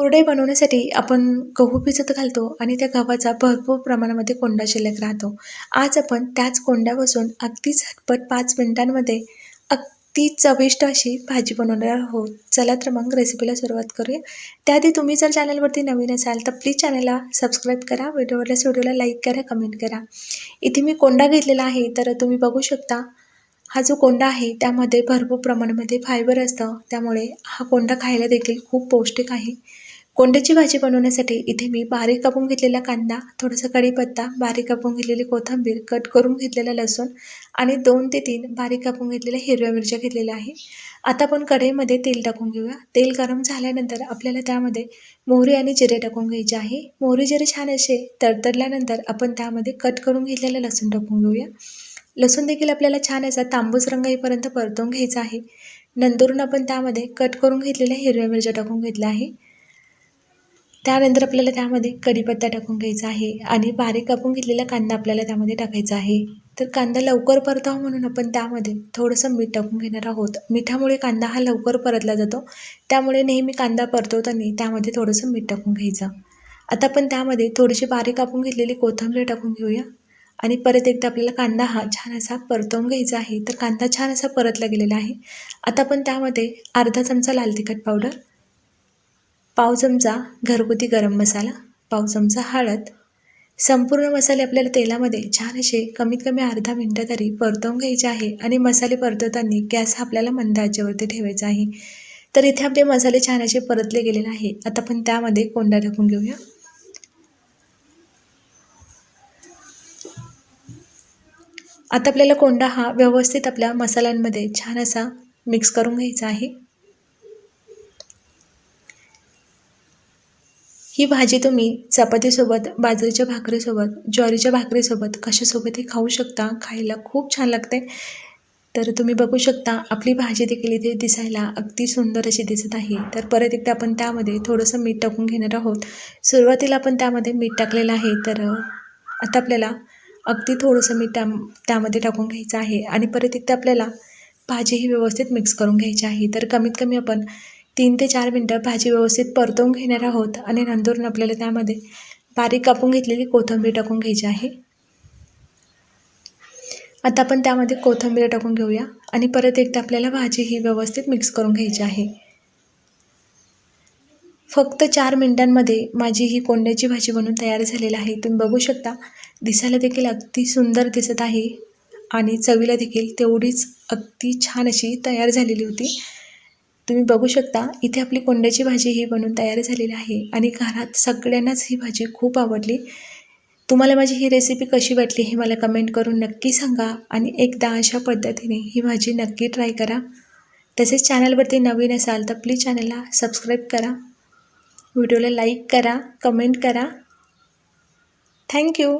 कोरडे बनवण्यासाठी आपण गहू भिजत घालतो आणि त्या गव्हाचा भरपूर प्रमाणामध्ये कोंडा शिल्लक राहतो. आज आपण त्याच कोंड्यापासून अगदी झटपट पाच मिनिटांमध्ये अगदी चविष्ट अशी भाजी बनवणार आहोत. चला तर मग रेसिपीला सुरुवात करूया. त्याआधी तुम्ही जर चॅनलवरती नवीन असाल तर प्लीज चॅनलला सबस्क्राईब करा. व्हिडिओवरल्यास व्हिडिओला लाईक करा कमेंट करा. इथे मी कोंडा घेतलेला आहे तर तुम्ही बघू शकता हा जो कोंडा आहे त्यामध्ये भरपूर प्रमाणामध्ये फायबर असतं. त्यामुळे हा कोंडा खायला देखील खूप पौष्टिक आहे. कोंड्याची भाजी बनवण्यासाठी इथे मी बारीक कापून घेतलेला कांदा थोडासा कढीपत्ता बारीक कापून घेतलेली कोथिंबीर कट करून घेतलेला लसूण आणि दोन ते तीन बारीक कापून घेतलेल्या हिरव्या मिरच्या घेतलेल्या आहे. आता आपण कढईमध्ये तेल टाकून घेऊया. तेल गरम झाल्यानंतर आपल्याला त्यामध्ये मोहरी आणि जिरे टाकून घ्यायचे आहे. मोहरी जिरे छान असे तडतडल्यानंतर आपण त्यामध्ये कट करून घेतलेला लसूण टाकून घेऊया. लसूण देखील आपल्याला छान असा तांबूस रंग येईपर्यंत परतून घ्यायचा आहे. नंतरून आपण त्यामध्ये कट करून घेतलेल्या हिरव्या मिरच्या टाकून घेतल्या आहे. त्यानंतर आपल्याला त्यामध्ये कढीपत्ता टाकून घ्यायचा आहे आणि बारीक कापून घेतलेला कांदा आपल्याला त्यामध्ये टाकायचा आहे. तर कांदा लवकर परतावा म्हणून आपण त्यामध्ये थोडंसं मीठ टाकून घेणार आहोत. मिठामुळे कांदा हा लवकर परतला जातो. त्यामुळे नेहमी कांदा परतवताना त्यामध्ये थोडंसं मीठ टाकून घ्यायचं. आता आपण त्यामध्ये थोडीशी बारीक कापून घेतलेली कोथिंबीर टाकून घेऊया. आणि परत एकदा आपल्याला कांदा हा छान असा परतवून घ्यायचा आहे. तर कांदा छान असा परतला गेलेला आहे. आता आपण त्यामध्ये अर्धा चमचा लाल तिखट पावडर पाव चमचा घरगुती गरम मसाला पाव चमचा हळद. संपूर्ण मसाले आपल्याला तेलामध्ये छान असे कमीत कमी अर्धा मिनटं तरी परतवून घ्यायचे आहे आणि मसाले परतवताना गॅस हा आपल्याला मंद आचेवरती ठेवायचा आहे. तर इथे आपले मसाले छान असे परतले गेलेले आहे. आता आपण त्यामध्ये कोंडा टाकून घेऊया. आता आपल्याला कोंडा हा व्यवस्थित आपल्या मसाल्यांमध्ये छान असा मिक्स करून घ्यायचा आहे. ही भाजी तुम्ही चपातीसोबत बाजरीच्या भाकरीसोबत ज्वारीच्या भाकरीसोबत कशासोबतही खाऊ शकता? खायला खूप छान लागते. तर तुम्ही बघू शकता आपली भाजी देखील इथे दिसायला अगदी सुंदर अशी दिसत आहे. तर परत एकदा आपण त्यामध्ये थोडंसं मीठ टाकून घेणार आहोत. सुरुवातीला आपण त्यामध्ये मीठ टाकलेलं आहे. तर आता आपल्याला अगदी थोडंसं मीठ त्या त्यामध्ये टाकून घ्यायचं आहे. आणि परत एकदा आपल्याला भाजी ही व्यवस्थित मिक्स करून घ्यायची आहे. तर कमीत कमी आपण तीन ते चार मिनटं भाजी व्यवस्थित परतवून घेणार आहोत आणि नंतरून आपल्याला त्यामध्ये बारीक कापून घेतलेली कोथिंबीर टाकून घ्यायची आहे. आता आपण त्यामध्ये कोथिंबीर टाकून घेऊया आणि परत एकदा आपल्याला भाजी ही व्यवस्थित मिक्स करून घ्यायची आहे. फक्त चार मिनटांमध्ये माझी ही कोंड्याची भाजी बनून तयार झालेली आहे. तुम्ही बघू शकता दिसायला देखील अगदी सुंदर दिसत आहे आणि चवीला देखील तेवढीच अगदी छान अशी तयार झालेली होती. तुम्ही बघू शकता इथे आपली कोंड्याची भाजी ही बनून तयार झालेली आहे आणि घरात सगळ्यांनाच ही भाजी खूप आवडली. तुम्हाला माझी ही रेसिपी कशी वाटली हे मला कमेंट करून नक्की सांगा आणि एकदा अशा पद्धतीने ही भाजी नक्की ट्राय करा. तसेच चॅनलवरती नवीन असाल तर प्लीज चॅनलला सबस्क्राईब करा. व्हिडिओला लाईक करा कमेंट करा. थँक्यू